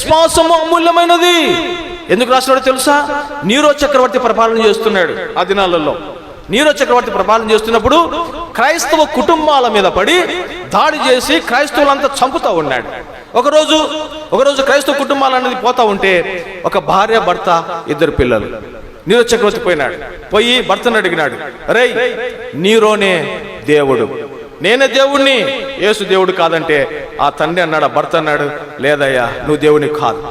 విశ్వాసము అమూల్యమైనది. ఎందుకు రాసినాడో తెలుసా? నీరో చక్రవర్తి పరిపాలన చేస్తున్నాడు ఆ దినాలలో. నీరో చక్రవర్తి పరిపాలన చేస్తున్నప్పుడు క్రైస్తవ కుటుంబాల మీద పడి దాడి చేసి క్రైస్తవులంతా చంపుతూ ఉన్నాడు. ఒకరోజు ఒకరోజు క్రైస్తవ కుటుంబాలు అనేది పోతా ఉంటే ఒక భార్య భర్త ఇద్దరు పిల్లలు. నీరో చక్రవర్తి పోయినాడు. పోయి భర్తను అడిగినాడు రై నీరోనే దేవుడు. నేనే దేవుణ్ణి. యేసు దేవుడు కాదంటే ఆ తండ్రి అన్నాడు భర్త అన్నాడు లేదయ్యా నువ్వు దేవుని కాదు.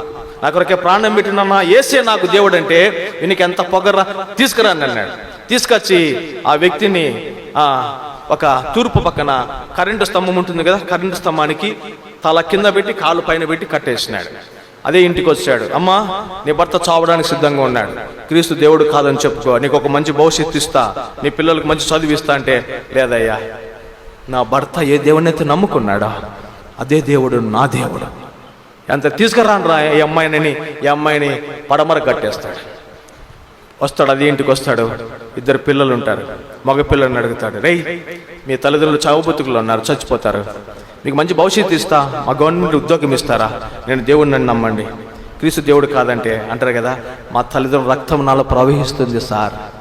నా కొరకే ప్రాణం పెట్టినన్నా ఏసే నాకు దేవుడు అంటే వీనికి ఎంత పొగర్రా తీసుకురా అని అన్నాడు. తీసుకొచ్చి ఆ వ్యక్తిని ఆ ఒక తూర్పు పక్కన కరెంటు స్తంభం ఉంటుంది కదా కరెంటు స్తంభానికి తల కింద పెట్టి కాలు పైన పెట్టి కట్టేసినాడు. అదే ఇంటికి వచ్చాడు. అమ్మా నీ భర్త చావడానికి సిద్ధంగా ఉన్నాడు. క్రీస్తు దేవుడు కాదని చెప్పుకో నీకు ఒక మంచి భవిష్యత్తు ఇస్తా నీ పిల్లలకు మంచి చదువు ఇస్తా అంటే లేదయ్యా నా భర్త ఏ దేవుడినైతే నమ్ముకున్నాడా అదే దేవుడు నా దేవుడు. ఎంత తీసుకురాను రా ఈ అమ్మాయిని ఈ అమ్మాయిని పడమర కట్టేస్తాడు. వస్తాడు అది ఇంటికి వస్తాడు. ఇద్దరు పిల్లలు ఉంటారు. మగ పిల్లల్ని అడుగుతాడు రేయ్ మీ తల్లిదండ్రులు చావు బతుకులు ఉన్నారు చచ్చిపోతారు. మీకు మంచి భవిష్యత్తు ఇస్తా మా గవర్నమెంట్ ఉద్యోగం ఇస్తారా? నేను దేవుడిని నన్ను నమ్మండి. క్రీస్తు దేవుడు కాదంటే అంటారు కదా మా తల్లిదండ్రుల రక్తం నాలో ప్రవహిస్తుంది సార్.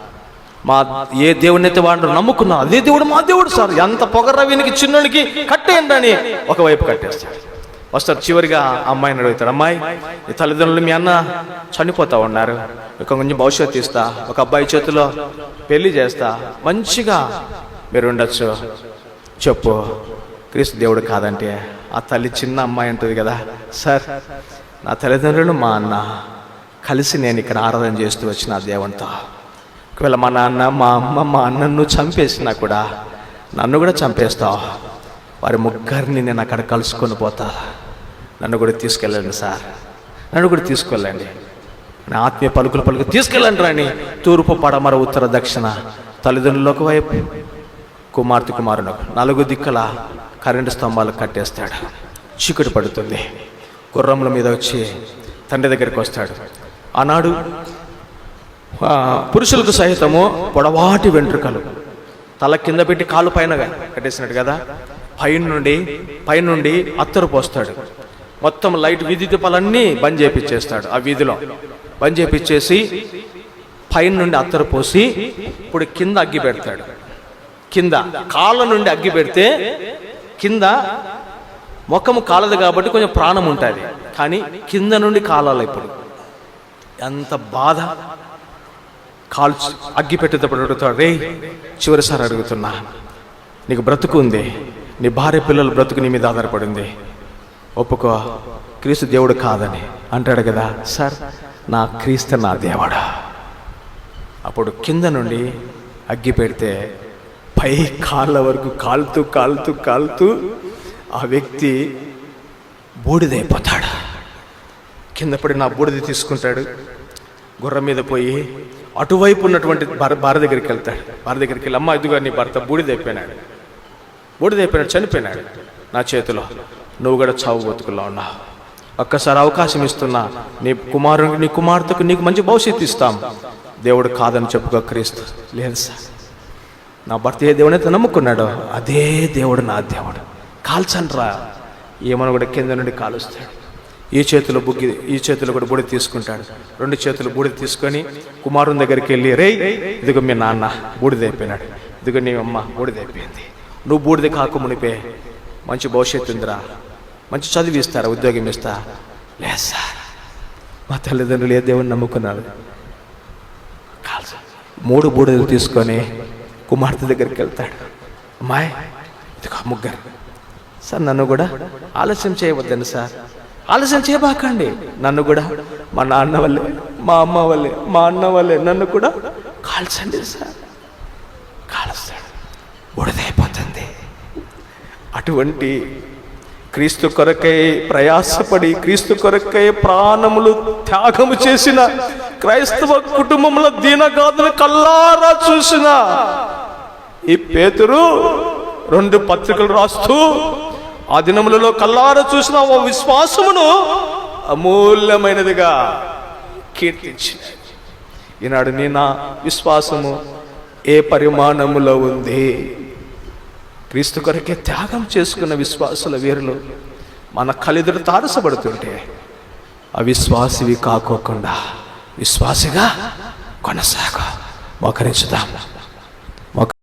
మా ఏ దేవుడిని అయితే వాడు నమ్ముకున్నా అదే దేవుడు మా దేవుడు సార్. ఎంత పొగర్ర వీనికి చిన్నోడికి కట్టేయండి అని ఒకవైపు కట్టేస్తాడు. వస్తారు చివరిగా అమ్మాయిని అడుగుతాడు అమ్మాయి ఈ తల్లిదండ్రులు మీ అన్న చనిపోతా ఉన్నారు. ఇక కొంచెం భవిష్యత్తు ఇస్తా. ఒక అబ్బాయి చేతిలో పెళ్ళి చేస్తా. మంచిగా మీరు ఉండొచ్చు. చెప్పు. క్రీస్తు దేవుడు కాదంటే ఆ తల్లి చిన్న అమ్మాయి ఉంటుంది కదా. సార్ నా తల్లిదండ్రులు మా అన్న. కలిసి నేను ఇక్కడ ఆరాధన చేస్తూ వచ్చిన దేవునితో. ఒకవేళ మా నాన్న మా అమ్మ మా అన్నను చంపేసినా కూడా నన్ను కూడా చంపేస్తావు. వారి ముగ్గురిని నేను అక్కడ కలుసుకొని పోతా. నన్ను కూడా తీసుకెళ్ళండి సార్. నన్ను కూడా తీసుకెళ్ళండి. నా ఆత్మీయ పలుకులు పలుకు తీసుకెళ్ళండి రాని తూర్పు పడమర ఉత్తర దక్షిణ తల్లిదండ్రులు ఒకవైపు కుమార్తె కుమారుడు నలుగు దిక్కల కరెంటు స్తంభాలు కట్టేస్తాడు. చీకటి పడుతుంది. గుర్రముల మీద వచ్చి తండ్రి దగ్గరికి వస్తాడు. ఆనాడు పురుషులకు సహితము పొడవాటి వెంట్రుకలు. తల కింద పెట్టి కాలు పైన కట్టేసినట్టు కదా? పైన నుండి పైనుండి అత్తరు పోస్తాడు. మొత్తం లైట్ వీధి దీపాలన్నీ బంద్ చేపిచ్చేస్తాడు ఆ వీధిలో. బంద్ చేపిచ్చేసి పైన నుండి అత్తరు పోసి ఇప్పుడు కింద అగ్గి పెడతాడు. కింద కాళ్ళ నుండి అగ్గి పెడితే కింద ముఖము కాలదు కాబట్టి కొంచెం ప్రాణం ఉంటుంది. కానీ కింద నుండి కాలాలి ఇప్పుడు. ఎంత బాధ. కాల్చి అగ్గి పెట్టేటప్పుడు అడుగుతాడు రే చివరిసారి అడుగుతున్నా నీకు బ్రతుకు ఉంది నీ భార్య పిల్లల బ్రతుకు నీ మీద ఆధారపడింది ఒప్పుకో క్రీస్తు దేవుడు కాదని అంటాడు కదా సార్ నా క్రీస్తు నా దేవుడా. అప్పుడు కింద నుండి అగ్గి పెడితే పై కాళ్ళ వరకు కాలుతూ కాలుతూ కాలుతూ ఆ వ్యక్తి బూడిదైపోతాడు. కింద పడి నా బూడిద తీసుకుంటాడు గుర్రం మీద పోయి అటువైపు ఉన్నటువంటి భార్య దగ్గరికి వెళ్తాడు. భార్య దగ్గరికి వెళ్ళి అమ్మ ఇదిగో నీ భర్త బూడిదైపోయినాడు బూడిదైపోయినాడు చనిపోయినాడు నా చేతిలో. నువ్వు కూడా చావు బతుకుల్లో ఉన్నావు ఒక్కసారి అవకాశం ఇస్తున్నా. నీ కుమారునికి నీ కుమార్తెకు నీకు మంచి భవిష్యత్తు ఇస్తాం. దేవుడు కాదని చెప్పుకో క్రీస్తు. లేదు సార్. నా భర్త ఏ దేవుడైతే నమ్ముకున్నాడో అదే దేవుడు నా దేవుడు. కాల్చండ్రా. ఏమని కూడా కింద నుండి కాలుస్తాడు. ఈ చేతిలో బుగ్గి ఈ చేతిలో కూడా బూడి తీసుకుంటాడు. రెండు చేతులు బూడిద తీసుకొని కుమారుని దగ్గరికి వెళ్ళి రే ఇదిగో మీ నాన్న బూడిదైపోయినాడు ఇదిగో నీ అమ్మ బూడిద అయిపోయింది. నువ్వు బూడిద కాకు మునిపే. మంచి భవిష్యత్తు ఉందిరా. మంచి చదువు ఇస్తారా ఉద్యోగం ఇస్తా? లేదు సార్. మా తల్లిదండ్రులు ఏ దేవుని నమ్ముకున్నారు? మూడు బూడిదలు తీసుకొని కుమార్తె దగ్గరికి వెళ్తాడు. అమ్మాయి ఇదిగో ముగ్గురు. సార్ నన్ను కూడా ఆలస్యం చేయవద్దండి సార్. ఆలస్యం చేయబాకండి. నన్ను కూడా మా నాన్న వల్లే మా అమ్మ వల్లే మా అన్న వల్లే నన్ను కూడా కాల్చండి సార్. కాలుస్తాడు. బుడదైపోతుంది అటువంటి క్రీస్తు కొరకై ప్రయాసపడి క్రీస్తు కొరకై ప్రాణములు త్యాగము చేసిన క్రైస్తవ కుటుంబంలో దీనగాథను కల్లారా చూసిన ఈ పేతురు రెండు పత్రికలు రాస్తూ ఆ దినములలో కల్లారా చూసిన ఓ విశ్వాసమును అమూల్యమైనదిగా కీర్తించి ఈనాడు నీ నా విశ్వాసము ఏ పరిమాణములో ఉంది? క్రీస్తు కొరకే త్యాగం చేసుకున్న విశ్వాసుల వీరులు మన కలిదురు తారసపడుతుంటే అవిశ్వాసివి కాకోకుండా విశ్వాసిగా కొనసాగ మోకరించుదాం.